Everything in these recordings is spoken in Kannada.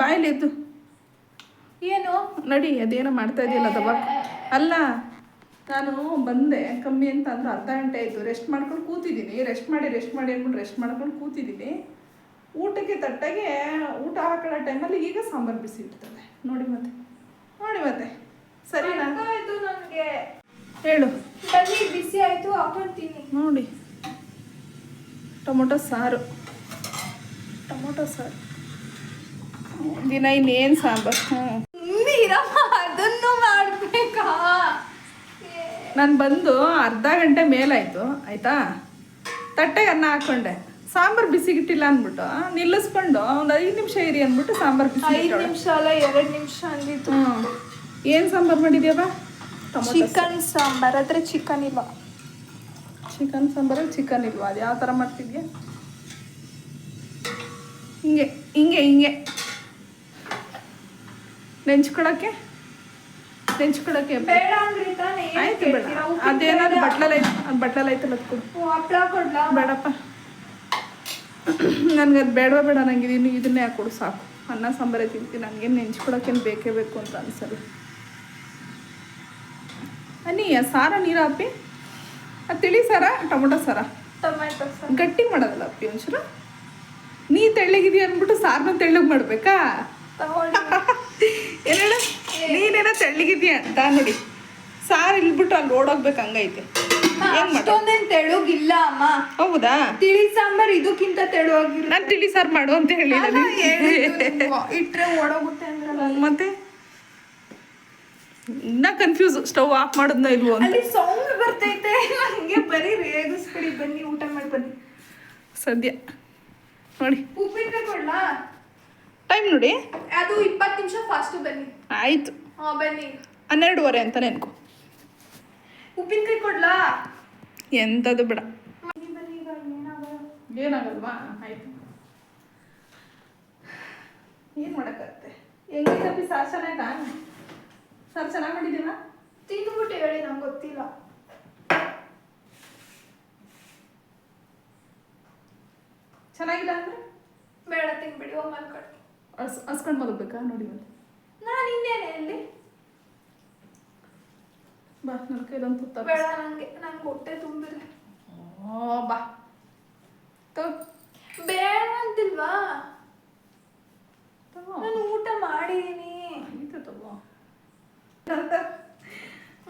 ಬಾಯಲ್ಲಿ ಎದ್ದು. ಏನು? ನಡಿ ಅದೇನೋ ಮಾಡ್ತಾ ಇದೆಯಲ್ಲ ದಬ ಅಲ್ಲ ನಾನು ಬಂದೆ ಕಮ್ಮಿ ಅಂತ ಅಂದ್ರೆ ಅರ್ಧ ಗಂಟೆ ಆಯಿತು. ರೆಸ್ಟ್ ಮಾಡ್ಕೊಂಡು ಕೂತಿದ್ದೀನಿ. ರೆಸ್ಟ್ ಮಾಡಿ ರೆಸ್ಟ್ ಮಾಡಿ ಅಂದ್ಬಿಟ್ಟು ರೆಸ್ಟ್ ಮಾಡ್ಕೊಂಡು ಕೂತಿದ್ದೀನಿ. ಊಟಕ್ಕೆ ತಟ್ಟಾಗೆ ಊಟ ಹಾಕೊಳ್ಳೋ ಟೈಮಲ್ಲಿ ಈಗ ಸಾಂಬಾರು ಬಿಸಿ ಇರ್ತದೆ. ನೋಡಿ ಮತ್ತೆ. ನೋಡಿ ಮತ್ತೆ. ಆಯ್ತು ನನಗೆ ಹೇಳು. ಬನ್ನಿ ಬಿಸಿ ಆಯಿತು ಹಾಕೊಳ್ತೀನಿ ನೋಡಿ. ಟೊಮೊಟೊ ಸಾರು. ಟೊಮೊಟೊ ಸಾರು. ದಿನ ಇನ್ನೇನು ಸಾಂಬಾರು? ಹ್ಞೂ ಅದನ್ನು ಮಾಡ್ಬೇಕಾ? ನಾನು ಬಂದು ಅರ್ಧ ಗಂಟೆ ಮೇಲಾಯಿತು ಆಯಿತಾ? ತಟ್ಟೆಗೆ ಅನ್ನ ಹಾಕ್ಕೊಂಡೆ ಸಾಂಬಾರು ಬಿಸಿಗಿಟ್ಟಿಲ್ಲ ಅಂದ್ಬಿಟ್ಟು ನಿಲ್ಲಿಸ್ಕೊಂಡು ಒಂದು ಐದು ನಿಮಿಷ ಇರಿ ಅಂದ್ಬಿಟ್ಟು ಸಾಂಬಾರು ಬಿಸಿ ಐದು ನಿಮಿಷ ಅಲ್ಲ ಎರಡು ನಿಮಿಷ ಅಂದಿತ್ತು ಏನು ಸಾಂಬಾರು ಮಾಡಿದ್ಯವ ಚಿಕನ್ ಸಾಂಬಾರ್ ಆದರೆ ಚಿಕನ್ ಇಲ್ವಾ? ಚಿಕನ್ ಸಾಂಬಾರ್ ಚಿಕನ್ ಇಲ್ವಾ? ಅದು ಯಾವ ಥರ ಮಾಡ್ತಿದ್ಯಾ? ಹಿಂಗೆ ಹಿಂಗೆ ಹಿಂಗೆ. ನೆಂಚ್ಕೊಳಕ್ಕೆ? ನೆಂಚ್ಕೊಳಕ್ಕೆ ಬೇಡ ಅಂದ್ರಿ ತಾನೇ ಆಯ್ತು ಬೇಡ? ಅದೇನಾದ್ರು. ಬಟ್ಲಲ್ಲಿ ಅದು ಬಟ್ಲಲ್ಲಿ ಐತಲ್ಲ ಅದು ಕೊಡು ಓ, ಹಪ್ಳ ಕೊಡ್ಲಾ? ಬೇಡಪ್ಪ. ನನಗೆ ಅದು ಬೇಡ ಬೇಡ ನನಗೆ ಇದನ್ನು ಇದನ್ನೇ ಹಾಕೊಡು ಸಾಕು. ಅನ್ನ ಸಾಂಬಾರೇ ತಿಂತೀನಿ. ನನಗೇನು ನೆಂಚ್ಕೊಳಕ್ಕೇನು ಬೇಕೇ ಬೇಕು ಅಂತ ಅನ್ಸಲ್ಲ. ಅನ್ನಿ ಸಾರ ನೀರು ಹಾಪಿ ಅದು ತಿಳಿ ಸಾರ ಟೊಮೊಟೊ ಸಾರ? ಟೊಮೆಟೊ ಗಟ್ಟಿ ಮಾಡೋದಲ್ಲ ಅಪ್ಪಿ ಒಂಚೂರು? ನೀ ತೆಳ್ಳಗಿದೀಯ ಅಂದ್ಬಿಟ್ಟು ಸಾರನ್ನ ತೆಳ್ಳಗೆ ಮಾಡ್ಬೇಕಾ? ತಗೊಳ್ಳಿ ನೀನೇನ ಹೇಳು ತೆಳ್ಳಗಿದೀಯ? ಅಂತ ನೋಡಿ. ಸಾರು ಇಲ್ಬಿಟ್ಟು ಅಲ್ಲಿ ಓಡೋಗ್ಬೇಕು ಹಂಗೈತೆ. ಅಷ್ಟೊಂದೇನ್ ತೆಳುಗಿಲ್ಲ ಅಮ್ಮ. ಹೌದಾ? ತಿಳಿ ಸಾಂಬಾರ್ ಇದಕ್ಕಿಂತ ತೆಳುವಾಗಿಲ್ಲ ನಾನು ತಿಳಿ ಸಾರು ಮಾಡು ಅಂತ ನೀವು. ಇಟ್ರೆ ಓಡೋಗುತ್ತೆ ಅಂದ್ರಲ್ಲ. ಮತ್ತೆ? ಇನ್ನ ಕನ್ಫ್ಯೂಸ್ ಸ್ಟವ್ ಆಫ್ ಮಾಡೋದ್ನ ಇಲ್ವೋ ಅಂತ. ಅಲ್ಲಿ ಸೌಂಡ್ ಬರ್ತೈತೆ. ಹಂಗೆ ಬರೀ ರೇಗಿಸ್ಬಿಡಿ ಬನ್ನಿ ಊಟ ಮಾಡಿ ಬನ್ನಿ. ಸದ್ಯ. ನೋಡಿ. ಉಪ್ಪಿನಕಾಯಿ ಕೊಡ್ಲಾ? ಟೈಮ್ ನೋಡಿ. ಅದು ಇಪ್ಪತ್ತು ನಿಮಿಷ ಫಾಸ್ಟ್ ಬನ್ನಿ. ಆಯ್ತು. ಹಾಂ ಬನ್ನಿ. ಹನ್ನೆರಡುವರೆ ಅಂತ ನೆನ್ಕೊ ಉಪ್ಪಿನಕಾಯಿ ಕೊಡ್ಲಾ? ಎಂಥದ್ದು ಬಿಡ. ಬನ್ನಿ ಬನ್ನಿ ಈಗ ಏನಾಗೋ ಏನಾಗಲ್ವಾ? ಆಯ್ತು. ಏನು ಮಾಡೋಕ್ಕಾಗತ್ತೆ? ಹೆಂಗೈತಪ್ಪಿ ಸಾರು ಚೆನ್ನಾಯ್ತಾ ಸಾರು ಚೆನ್ನಾಗಿ ಮಾಡಿದ್ದೀನ ತಿಂದ್ಬಿಟ್ಟು ಹೇಳಿ ನಂಗೆ ಗೊತ್ತಿಲ್ಲ. ಚೆನ್ನಾಗಿಲ್ಲ ಅಂದರೆ? ಬೇಡ ತಿನ್ಬಿಡಿ ಹೋಗಿ ಮಲ್ಕೊಡಿ ಅಸ್ ಹಸ್ಕೊಂಡು ಮಲಗಬೇಕಾ ನೋಡಿ ಮತ್ತೆ. ನಾನು ಇನ್ನೇನೆ ಅಲ್ಲಿ ಬಾ ನನ್ನ ಕೈಲೊಂದು ತುತ್ತ ಬೇಡ ನನಗೆ ನಂಗೆ ಹೊಟ್ಟೆ ತುಂಬಿದೆ ಓ ಬಾ ತಗೋ ಬೇಡ ಅಂತಿಲ್ವಾ ತಗೋ ನಾನು ಊಟ ಮಾಡಿದೀನಿ ಆಯ್ತು ತಗೋ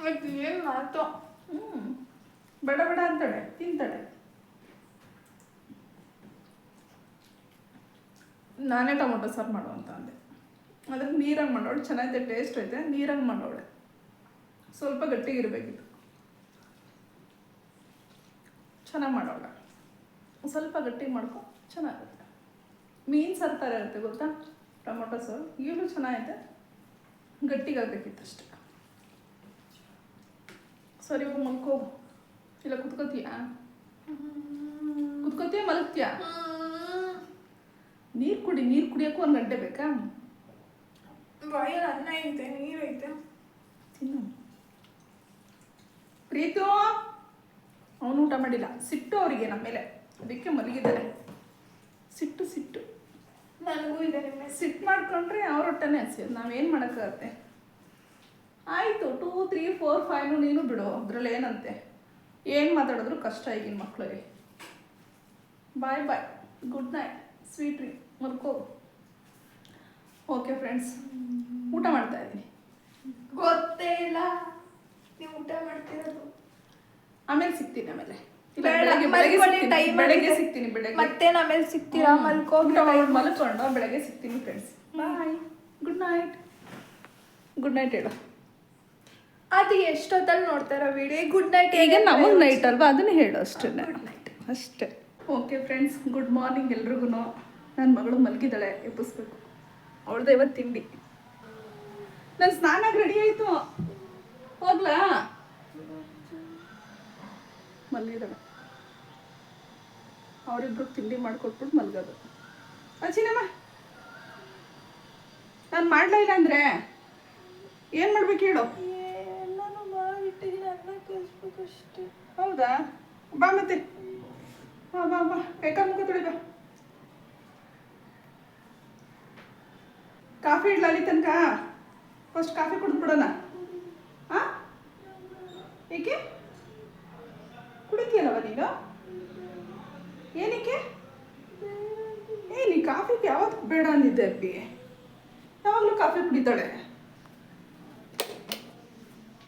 ಅದು ಏನು ಮಾತು ಹ್ಞೂ ಬೇಡ ಬೇಡ ಅಂತಾಳೆ ತಿಂತಾಳೆ ನಾನೇ ಟೊಮೊಟೊ ಸಾರು ಮಾಡು ಅಂತ ಅಂದೆ. ಅದಕ್ಕೆ ನೀರಾಗಿ ಮಾಡೋಳು ಚೆನ್ನಾಗಿದೆ ಟೇಸ್ಟ್ ಐತೆ ನೀರಾಗಿ ಮಾಡೋಳೆ. ಸ್ವಲ್ಪ ಗಟ್ಟಿಗಿರಬೇಕಿತ್ತು ಚೆನ್ನಾಗಿ ಮಾಡೋಳ. ಸ್ವಲ್ಪ ಗಟ್ಟಿ ಮಾಡ್ಕೊ ಚೆನ್ನಾಗುತ್ತೆ ಮೀನು ಸಾರು ಥರ ಇರುತ್ತೆ ಗೊತ್ತಾ? ಟೊಮೊಟೊ ಸಾರು ಈಗಲೂ ಚೆನ್ನಾಗೈತೆ. ಗಟ್ಟಿಗಾಗಬೇಕಿತ್ತು ಅಷ್ಟೇ. ಸರಿ ಹೋಗಿ ಮಲ್ಕೋ. ಇಲ್ಲ ಕುತ್ಕೋತೀಯಾ? ಕುತ್ಕೋತೀಯ ಮಲಗ್ತೀಯಾ ನೀರು ಕುಡಿ ನೀರು ಕುಡಿಯೋಕ್ಕೂ ಒಂದು ಗಂಟೆ ಬೇಕಾ? ಬಾಯಲ್ಲಿ ಅನ್ನ ಐತೆ ನೀರೈತೆ ತಿನ್ನು. ಪ್ರೀತು ಅವನು ಊಟ ಮಾಡಿಲ್ಲ. ಸಿಟ್ಟು ಅವರಿಗೆ ನಮ್ಮ ಮೇಲೆ. ಅದಕ್ಕೆ ಮಲಗಿದ್ದಾರೆ. ಸಿಟ್ಟು ಸಿಟ್ಟು. ನನಗೂ ಇದೆ ನಿಮ್ಮ ಸಿಟ್ಟು ಮಾಡ್ಕೊಂಡ್ರೆ ಅವ್ರ ಹೊಟ್ಟೆನೇ ಹಸಿಯೋದು. ನಾವೇನು ಮಾಡೋಕ್ಕಾಗತ್ತೆ? ಆಯಿತು ಟೂ ತ್ರೀ ಫೋರ್ ಫೈವ್ನು ನೀನು ಬಿಡು. ಅದ್ರಲ್ಲಿ ಏನಂತೆ? ಏನು ಮಾತಾಡಿದ್ರು ಕಷ್ಟ ಈಗಿನ ಮಕ್ಕಳಿಗೆ bye bye good night sweet ರೀ ಮಲ್ಕೋ. ಓಕೆ ಫ್ರೆಂಡ್ಸ್ ಊಟ ಮಾಡ್ತಾ ಇದ್ದೀನಿ. ಗೊತ್ತೇ ಇಲ್ಲ. ನೀವು ಊಟ ಮಾಡ್ತಿರೋದು. ಆಮೇಲೆ ಸಿಗ್ತೀನಿ ಆಮೇಲೆ. ಬೆಳಗ್ಗೆ- ಸಿಗ್ತೀನಿ. ಬೆಳಗ್ಗೆ ಮತ್ತೆ ಆಮೇಲೆ ಸಿಗ್ತೀರಾ? ಮಾಡ್ಬಿಟ್ಟು ಮಲ್ಕೊಂಡು ಬೆಳಗ್ಗೆ ಸಿಗ್ತೀನಿ friends bye good night good night ಹೇಳು. ಅದು ಎಷ್ಟೊತ್ತಲ್ಲಿ ನೋಡ್ತಾರ ವಿಡಿಯೋ ಗುಡ್ ನೈಟ್ ಈಗ ನಮಗೆ ನೈಟ್ ಅಲ್ವಾ? ಅದನ್ನ ಹೇಳು ಅಷ್ಟೇ ಅಷ್ಟೇ. ಓಕೆ ಫ್ರೆಂಡ್ಸ್ ಗುಡ್ ಮಾರ್ನಿಂಗ್ ಎಲ್ರಿಗೂ ನನ್ನ ಮಗಳು ಮಲಗಿದ್ದಾಳೆ ಎಬ್ಬಿಸ್ಬೇಕು. ಅವಳ್ದು ಇವತ್ತು ತಿಂಡಿ. ನನ್ನ ಸ್ನಾನ ರೆಡಿ ಆಯಿತು. ಹೋಗ್ಲಾ? ಮಲಗಿದ್ದಾಳೆ. ಅವರಿಬ್ರು ತಿಂಡಿ ಮಾಡಿಕೊಟ್ಬಿಟ್ಟು ಮಲಗೋದು. ಅಚ್ಚಿನಮ್ಮ ನಾನು ಮಾಡ್ಲಾ ಇಲ್ಲ ಅಂದರೆ? ಏನು ಮಾಡ್ಬೇಕು ಹೇಳು? ಹೌದಾ? ಬಾ ಮತ್ತೆ. ಬಾ ಬಾ ಬಾ. ಕೈಕಾಲು ಮುಖ ತೊಳಿ ಕಾಫಿ ಇಡ್ಲ ಅಲ್ಲಿ ತನಕ? ಫಸ್ಟ್ ಕಾಫಿ ಕುಡಿದ್ಬಿಡೋಣ ಹಾಂ ಏಕೆ? ಕುಡಿತೀಯಲ್ಲವ ನೀನು? ಏನಕ್ಕೆ? ಏ, ನೀ ಕಾಫಿ ಯಾವತ್ತು ಬೇಡ ಅಂದಿದ್ದೆ ಅಪ್ಪಿ. ಯಾವಾಗಲೂ ಕಾಫಿ ಕುಡಿತಾಳೆ.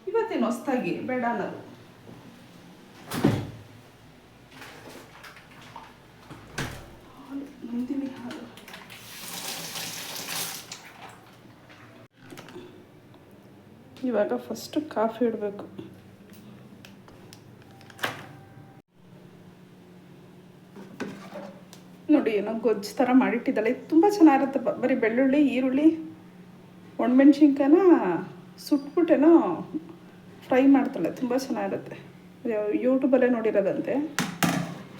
ಇವತ್ತೇನು ಹೊಸ್ತಾಗಿ ಬೇಡ ಅನ್ನೋದು. ಇವಾಗ ಫಸ್ಟು ಕಾಫಿ ಇಡಬೇಕು. ನೋಡಿ, ಏನೋ ಗೊಜ್ಜು ಥರ ಮಾಡಿಟ್ಟಿದ್ದಾಳೆ. ಇದು ತುಂಬ ಚೆನ್ನಾಗಿರುತ್ತೆ. ಬರೀ ಬೆಳ್ಳುಳ್ಳಿ, ಈರುಳ್ಳಿ ಒಣಮೆಣ್ಸಿನ್ಕಾಯ ಸುಟ್ಬಿಟ್ಟೇನೋ ಫ್ರೈ ಮಾಡ್ತಾಳೆ. ತುಂಬ ಚೆನ್ನಾಗಿರುತ್ತೆ. ಯೂಟ್ಯೂಬಲ್ಲೇ ನೋಡಿರೋದಂತೆ.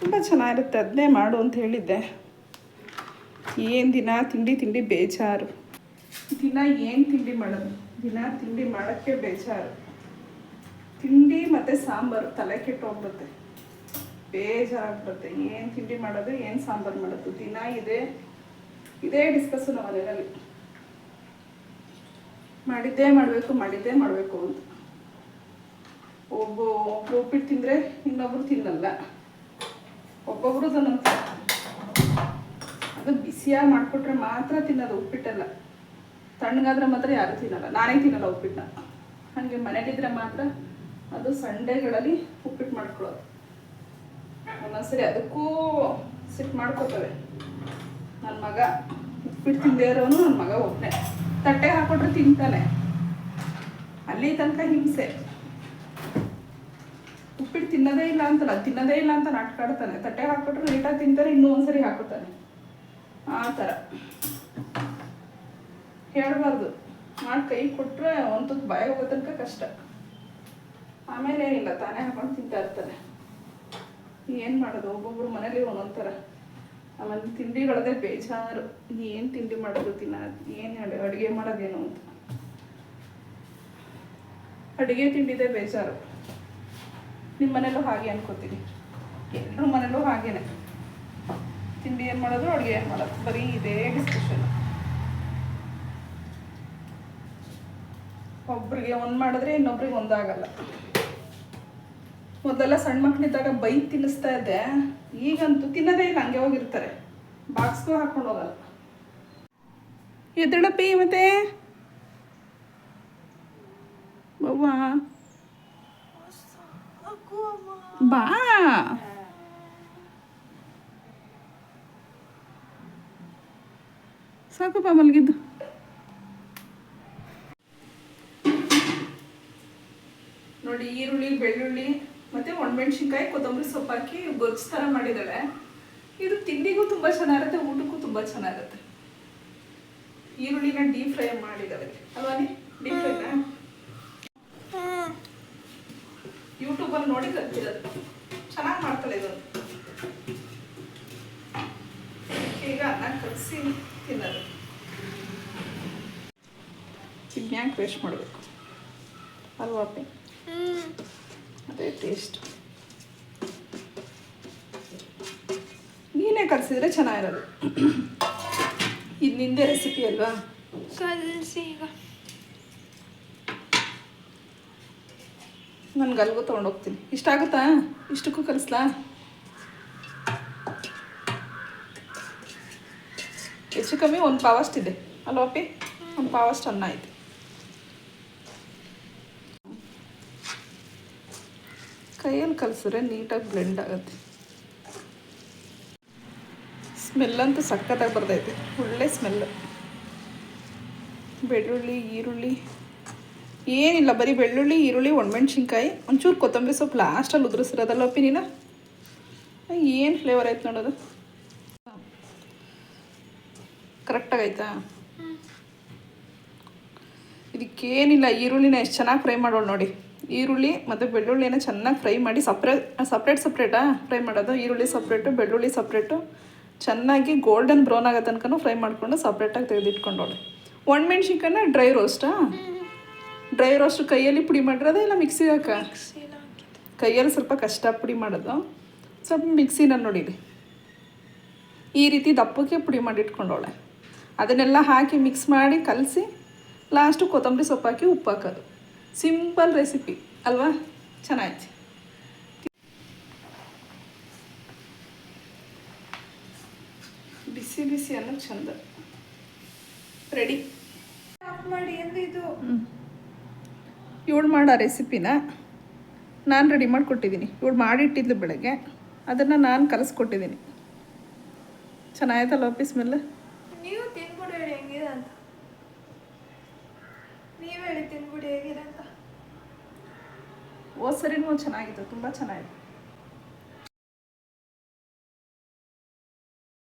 ತುಂಬ ಚೆನ್ನಾಗಿರುತ್ತೆ. ಅದನ್ನೇ ಮಾಡು ಅಂತ ಹೇಳಿದ್ದೆ. ಏನು ದಿನ? ತಿಂಡಿ ತಿಂಡಿ ಬೇಜಾರು. ದಿನ ಏನು ತಿಂಡಿ ಮಾಡೋದು? ದಿನ ತಿಂಡಿ ಮಾಡೋಕ್ಕೆ ಬೇಜಾರು. ತಿಂಡಿ ಮತ್ತು ಸಾಂಬಾರು ತಲೆ ಕೆಟ್ಟು ಹೋಗ್ಬಿಡುತ್ತೆ. ಬೇಜಾರಾಗ್ಬಿಡುತ್ತೆ. ಏನು ತಿಂಡಿ ಮಾಡೋದು, ಏನು ಸಾಂಬಾರು ಮಾಡೋದು? ದಿನ ಇದೆ, ಇದೇ ಡಿಸ್ಕಸ್ಸು ನಮ್ಮ ಮನೆಯಲ್ಲಿ. ಮಾಡಿದ್ದೇ ಮಾಡಬೇಕು ಮಾಡಿದ್ದೇ ಮಾಡಬೇಕು ಅಂತ. ಒಬ್ಬ ಒಬ್ಬರು ಉಪ್ಪಿಟ್ಟು ತಿಂದರೆ ಇನ್ನೊಬ್ರು ತಿನ್ನಲ್ಲ. ಒಬ್ಬೊಬ್ರು ತಿನ್ನ ಅದು ಬಿಸಿಯಾಗಿ ಮಾಡಿಕೊಟ್ರೆ ಮಾತ್ರ ತಿನ್ನೋದು ಉಪ್ಪಿಟ್ಟೆಲ್ಲ. ತಣ್ಣಗಾದ್ರೆ ಮಾತ್ರ ಯಾರೂ ತಿನ್ನಲ್ಲ. ನಾನೇ ತಿನ್ನಲ್ಲ ಉಪ್ಪಿಟ್ಟನ್ನ ಹಾಗೆ ಮನೆಗಿದ್ರೆ ಮಾತ್ರ ಅದು ಸಂಡೆಗಳಲ್ಲಿ ಉಪ್ಪಿಟ್ಟು ಮಾಡ್ಕೊಳ್ಳೋದು. ಒಂದೊಂದ್ಸರಿ ಅದಕ್ಕೂ ಸಿಟ್ಟು ಮಾಡ್ಕೋತವೆ. ನನ್ನ ಮಗ ಉಪ್ಪಿಟ್ಟು ತಿಂದೇ ಇರೋನು ನನ್ನ ಮಗ ಒಬ್ಬನೇ ತಟ್ಟೆ ಹಾಕೊಟ್ರೆ ತಿಂತಾನೆ. ಅಲ್ಲಿ ತನಕ ಹಿಂಸೆ. ಉಪ್ಪಿಟ್ಟು ತಿನ್ನೋದೇ ಇಲ್ಲ ಅಂತಲ್ಲ, ತಿನ್ನೋದೇ ಇಲ್ಲ ಅಂತ ನಾಟಕ ಆಡ್ತಾನೆ ತಟ್ಟೆ ಹಾಕೊಟ್ರೆ ನೀಟಾಗಿ ತಿಂತಾನೆ ಇನ್ನೂ ಒಂದ್ಸರಿ ಹಾಕೋತಾನೆ ಆ ಥರ. ಹೇಳ್ಬಾರ್ದು. ಮಾಡಿ ಕೈ ಕೊಟ್ಟರೆ ಒಂದು ಬಾಯಿ ಹೋಗೋ ತನಕ ಕಷ್ಟ. ಆಮೇಲೆ ಏನಿಲ್ಲ, ತಾನೇ ಹಾಕೊಂಡು ತಿಂತಾ ಇರ್ತಾರೆ ಏನು ಮಾಡೋದು? ಒಬ್ಬೊಬ್ರು ಮನೇಲಿ ಒಂದೊಂಥರ ಥರ ಆಮೇಲೆ ತಿಂಡಿಗಳದೇ ಬೇಜಾರು. ಏನು ತಿಂಡಿ ಮಾಡೋದು ತಿನ್ನ? ಏನು ಅಡುಗೆ ಮಾಡೋದೇನು ಅಂತ. ಅಡುಗೆ ತಿಂಡಿದೇ ಬೇಜಾರು. ನಿಮ್ಮ ಮನೇಲೂ ಹಾಗೆ ಅನ್ಕೋತೀನಿ. ಎಲ್ಲರೂ ಮನೇಲೂ ಹಾಗೇನೆ. ತಿಂಡಿ ಏನು ಮಾಡೋದು, ಅಡುಗೆ ಏನು ಮಾಡೋದು? ಬರೀ ಇದೇ ಡಿಸ್ಕಷನ್ ಒಬ್ರಿಗೆ ಒಂದು ಮಾಡಿದ್ರೆ ಇನ್ನೊಬ್ರಿಗೆ ಒಂದಾಗಲ್ಲ ಮೊದಲೆಲ್ಲ ಸಣ್ಣ ಮಕ್ಕಳಿದ್ದಾಗ ಬೈ ತಿನ್ನಿಸ್ತಾ ಇದ್ದೆ. ಈಗಂತೂ ತಿನ್ನೋದೇ ಇಲ್ಲ, ಹಂಗೆ ಹೋಗಿರ್ತಾರೆ. ಬಾಕ್ಸ್ಗೂ ಹಾಕೊಂಡು ಹೋಗಲ್ಲ. ಎದ್ದೇಳಪ್ಪಿ ಮತ್ತೆ? ಬಾ. ಸಾಕಪ್ಪ ಮಲಗಿದ್ದು. ನೋಡಿ ಈರುಳ್ಳಿ, ಬೆಳ್ಳುಳ್ಳಿ, ಮತ್ತೆ ಒಣಮೆಣ್ಸಿನ್ಕಾಯಿ, ಕೊತ್ತಂಬರಿ ಸೊಪ್ಪು ಹಾಕಿ ಗೊಜ್ಜು ಥರ ಮಾಡಿದ್ದಾಳೆ. ಇದು ತಿಂಡಿಗೂ ತುಂಬ ಚೆನ್ನಾಗಿರುತ್ತೆ, ಊಟಕ್ಕೂ ತುಂಬ ಚೆನ್ನಾಗಿರುತ್ತೆ. ಈರುಳ್ಳಿನ ಡೀಪ್ ಫ್ರೈ ಮಾಡಿದ್ದಾಳೆ. ಅಲ್ವಾ ಡೀಪ್ ಫ್ರೈನ? ಯೂಟ್ಯೂಬಲ್ಲಿ ನೋಡಿ ಕಲ್ತಿರೋದು. ಚೆನ್ನಾಗಿ ಮಾಡ್ತಾಳೆ ಇದು. ಈಗ ಅನ್ನ ಕಲಸಿ ತಿನ್ನೋದು. ಇದ್ನ್ಯಾಕೆ ವೇಸ್ಟ್ ಮಾಡಬೇಕು. ಅಲ್ವಾ ಟೇಸ್ಟ್ ನೀನೇ ಕಲಿಸಿದ್ರೆ ಚೆನ್ನಾಗಿರೋದು. ಇದು ನಿಂದೆ ರೆಸಿಪಿ ಅಲ್ವಾ? ಕಲಸಿ ಈಗ. ನನ್ಗೆ ಅಲ್ಗೂ ತೊಗೊಂಡೋಗ್ತೀನಿ ಇಷ್ಟ ಆಗುತ್ತಾ? ಇಷ್ಟಕ್ಕೂ ಕಲಿಸ್ಲಾ? ಹೆಚ್ಚು ಕಮ್ಮಿ ಒಂದು ಪಾವಷ್ಟಿದೆ. ಅಲ್ವಾ ಪಿ ಒಂದು ಪಾವಷ್ಟು ಅನ್ನ ಐತೆ ಕೈಯಲ್ಲಿ ಕಲಿಸಿದ್ರೆ ನೀಟಾಗಿ ಬ್ಲೆಂಡ್ ಆಗುತ್ತೆ. ಸ್ಮೆಲ್ ಅಂತೂ ಸಖತ್ತಾಗಿ ಬರ್ತೈತೆ. ಒಳ್ಳೆ ಸ್ಮೆಲ್ ಬೆಳ್ಳುಳ್ಳಿ ಈರುಳ್ಳಿ. ಏನಿಲ್ಲ ಬರೀ ಬೆಳ್ಳುಳ್ಳಿ ಈರುಳ್ಳಿ ಒಣಮೆಣ್ಸಿನ್ಕಾಯಿ ಒಂಚೂರು ಕೊತ್ತಂಬರಿ ಸೊಪ್ಪು ಲಾಸ್ಟಲ್ಲಿ ಉದುರಿಸಿರೋದಲ್ಲ ಒಪ್ಪಿನ ಏನು ಫ್ಲೇವರ್ ಆಯ್ತು ನೋಡೋದು? ಕರೆಕ್ಟಾಗೈತಾ ಆಯ್ತಾ? ಇದಕ್ಕೇನಿಲ್ಲ ಈರುಳ್ಳಿನ ಎಷ್ಟು ಚೆನ್ನಾಗಿ ಫ್ರೈ ಮಾಡೋಳು ನೋಡಿ. ಈರುಳ್ಳಿ ಮತ್ತು ಬೆಳ್ಳುಳ್ಳಿನ ಚೆನ್ನಾಗಿ ಫ್ರೈ ಮಾಡಿ ಸಪ್ರೇಟ್ ಸಪ್ರೇಟ್ ಸಪ್ರೇಟಾ? ಫ್ರೈ ಮಾಡೋದು? ಈರುಳ್ಳಿ ಸಪ್ರೇಟು, ಬೆಳ್ಳುಳ್ಳಿ ಸಪ್ರೇಟು? ಚೆನ್ನಾಗಿ ಗೋಲ್ಡನ್ ಬ್ರೌನ್ ಆಗೋ ತನಕ ಫ್ರೈ ಮಾಡಿಕೊಂಡು ಸಪ್ರೇಟಾಗಿ ತೆಗೆದಿಟ್ಕೊಂಡವಳು ಒಣಮೆಣ್ಸಿನ್ಕಾಯನ್ನ ಡ್ರೈ ರೋಸ್ಟಾ ಡ್ರೈ ರೋಸ್ಟ್ ಕೈಯಲ್ಲಿ ಪುಡಿ ಮಾಡಿರೋದ ಇಲ್ಲ ಮಿಕ್ಸಿಗೆ ಹಾಕ? ಕೈಯಲ್ಲಿ ಸ್ವಲ್ಪ ಕಷ್ಟ ಪುಡಿ ಮಾಡೋದು. ಸ್ವಲ್ಪ ಮಿಕ್ಸಿನ ನೋಡಿರಿ. ಈ ರೀತಿ ದಪ್ಪಕ್ಕೆ ಪುಡಿ ಮಾಡಿ ಇಟ್ಕೊಂಡವಳೆ ಅದನ್ನೆಲ್ಲ ಹಾಕಿ ಮಿಕ್ಸ್ ಮಾಡಿ ಕಲಸಿ ಲಾಸ್ಟು ಕೊತ್ತಂಬರಿ ಸೊಪ್ಪು ಹಾಕಿ ಉಪ್ಪು ಹಾಕೋದು ಸಿಂಪಲ್ ರೆಸಿಪಿ ಅಲ್ವಾ? ಚೆನ್ನಾಗಿತ್ತು. ಬಿಸಿ ಬಿಸಿ ಅನ್ನೋ ಚಂದ. ರೆಡಿ ಆಫ್ ಮಾಡಿ ಅಂದ್ರೆ ಇದು? ಇವಳು ಮಾಡೋ ರೆಸಿಪಿನ ನಾನು ರೆಡಿ ಮಾಡಿಕೊಟ್ಟಿದ್ದೀನಿ ಇವಳು ಮಾಡಿಟ್ಟಿದ್ಲು ಬೆಳಗ್ಗೆ. ಅದನ್ನು ನಾನು ಕಲಿಸ್ಕೊಟ್ಟಿದ್ದೀನಿ ಚೆನ್ನಾಯ್ತಲ್ಲ ಆಫೀಸ್ ಮೇಲೆ ನೀವು ತಿನ್ಬಿಡಿ ಹೇಳಿ ಹೆಂಗಿದೆ ಅಂತ. ನೀವು ಹೇಳಿ ತಿನ್ಬಿಡಿ ಹೇಗಿದೆ ಹೋದ ಚೆನ್ನಾಗಿತ್ತು ತುಂಬ ಚೆನ್ನಾಗಿತ್ತು.